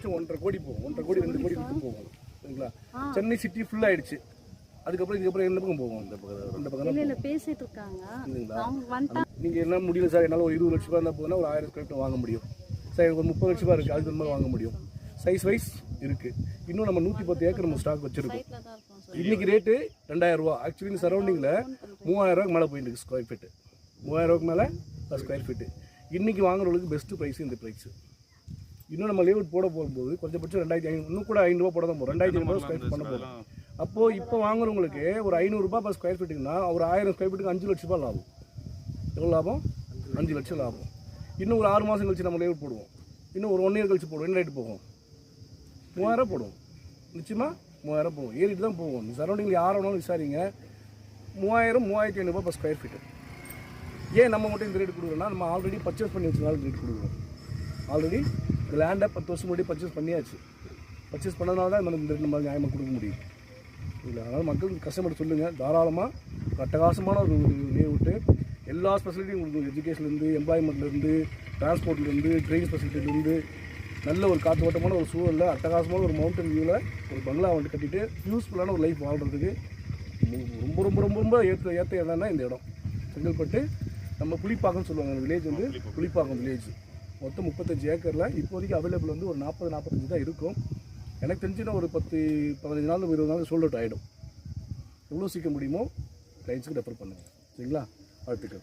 குறைஞ்சபட்சம் ஒன்றரை கோடி போகும். ஒன்றரை கோடி ரெண்டு கோடி கொடுத்து போகும். சரிங்களா? சென்னை சிட்டி ஃபுல் ஆயிடுச்சு. அதுக்கப்புறம் இதுக்கப்புறம் எந்த பக்கம் போகும்? இந்த பக்கம் ரெண்டு பக்கம் பேசிட்டு இருக்காங்க. நீங்கள் என்ன முடியல சார். என்னால் ஒரு இருபது லட்ச ரூபா இருந்தால் போதுன்னா ஒரு ஆயிரம் ஸ்கொயர் வாங்க முடியும். சார் எனக்கு ஒரு முப்பது லட்ச ரூபா இருக்குது அதுக்கு மாதிரி வாங்க முடியும். சைஸ் வைஸ் இருக்குது இன்னும் நம்ம நூற்றி பத்து ஏக்கர் நம்ம ஸ்டாக் வச்சுருக்கோம். இன்னைக்கு ரேட்டு ரெண்டாயிரம் ரூபா. ஆக்சுவலி இந்த சரௌண்டிங்கில் மூவாயிரம் ரூபாய்க்கு மேலே போயிட்டு இருக்கு ஸ்கொயர் ஃபீட்டு மூவாயிரம் ரூபாய்க்கு மேலே ஸ்கொயர் ஃபீட்டு இன்னைக்கு வாங்குறவங்களுக்கு பெஸ்ட்டு ப்ரைஸ் இந்த ப்ரைஸ் இன்னும் நம்ம லேஅவுட் போட போகும்போது கொஞ்சம் ரெண்டாயிரத்தி ஐநூறு இன்னும் கூட ஐநூறுரூவா போட தான் போகிறோம் ரெண்டாயிரத்தி ஐநூறுபா ஸ்கொயர் ஃபீட் பண்ண போகிறோம் அப்போது இப்போ வாங்குறவங்களுக்கு ஒரு ஐநூறுரூபா பர் ஸ்கொயர் ஃபீட்டுக்குன்னா ஒரு ஆயிரம் ஸ்கொயர் ஃபீட்டுக்கு அஞ்சு லட்ச ரூபாய் லாபம். எவ்வளோ லாபம்? அஞ்சு லட்சம் லாபம். இன்னும் ஒரு ஆறு மாதம் கழிச்சு நம்ம லேஅவுட் போடுவோம். இன்னும் ஒரு ஒன் இயர் கழிச்சு போடுவோம். என்ன ரேட்டு போகும்? மூவாயிரம் போடுவோம் நிச்சயமாக மூவாயிரம் போகும். ஏறிட்டு தான் போகும். இந்த சரௌண்டிங்கில் யாரை வேணாலும் விசாரிங்க. மூவாயிரம் மூவாயிரத்தி ஐநூறுபா பர் ஸ்கொயர் ஃபீட்டு ஏன் நம்ம மட்டும் இந்த ரேட் கொடுக்குறோம்னா நம்ம ஆல்ரெடி பர்ச்சேஸ் பண்ணி வச்சதால ரேட் கொடுக்குறோம் ஆல்ரெடி இந்த லேண்டை பத்து வருஷம் முன்னாடி பர்ச்சேஸ் பண்ணியாச்சு. பர்ச்சேஸ் பண்ணதுனால தான் நம்ம இந்த நம்ம நியாயமாக கொடுக்க முடியும் இல்லை அதனால் மக்களுக்கு கஸ்டமர் சொல்லுங்கள் தாராளமாக அட்டகாசமான ஒரு லேஅவுட்டு எல்லா ஸ்பெசிலிட்டியும் கொடுக்கும் எஜுகேஷன்லேருந்து எம்ப்ளாய்மெண்ட்லேருந்து டிரான்ஸ்போர்ட்லேருந்து ட்ரெயின் ஃபெசிலிட்டிலேருந்து நல்ல ஒரு காற்றோட்டமான ஒரு சூழலில் அட்டகாசமான ஒரு மவுண்டன் வியூவில் ஒரு பங்களா வந்து கட்டிட்டு யூஸ்ஃபுல்லான ஒரு லைஃப் வாழ்கிறதுக்கு ரொம்ப ரொம்ப ரொம்ப ரொம்ப ஏற்ற ஏற்ற இடம்னா இந்த இடம். செங்கல்பட்டு நம்ம புளிப்பாக்கம்னு சொல்லுவாங்க. அந்த வில்லேஜ் வந்து புளிப்பாக்கம் வில்லேஜ் மொத்தம் முப்பத்தஞ்சு ஏக்கரில் இப்போதைக்கு அவைலபிள் வந்து ஒரு நாற்பது நாற்பத்தஞ்சு தான் இருக்கும். எனக்கு தெரிஞ்சுன்னா ஒரு பத்து பதினஞ்சு நாள் இருபது நாள் சோல்ட் அவுட் ஆகிடும் எவ்வளோ சீக்கிரம் முடியுமோ கிளைண்ட்ஸுக்கு ரெஃபர் பண்ணுங்கள் சரிங்களா? வாழ்த்துக்கள்.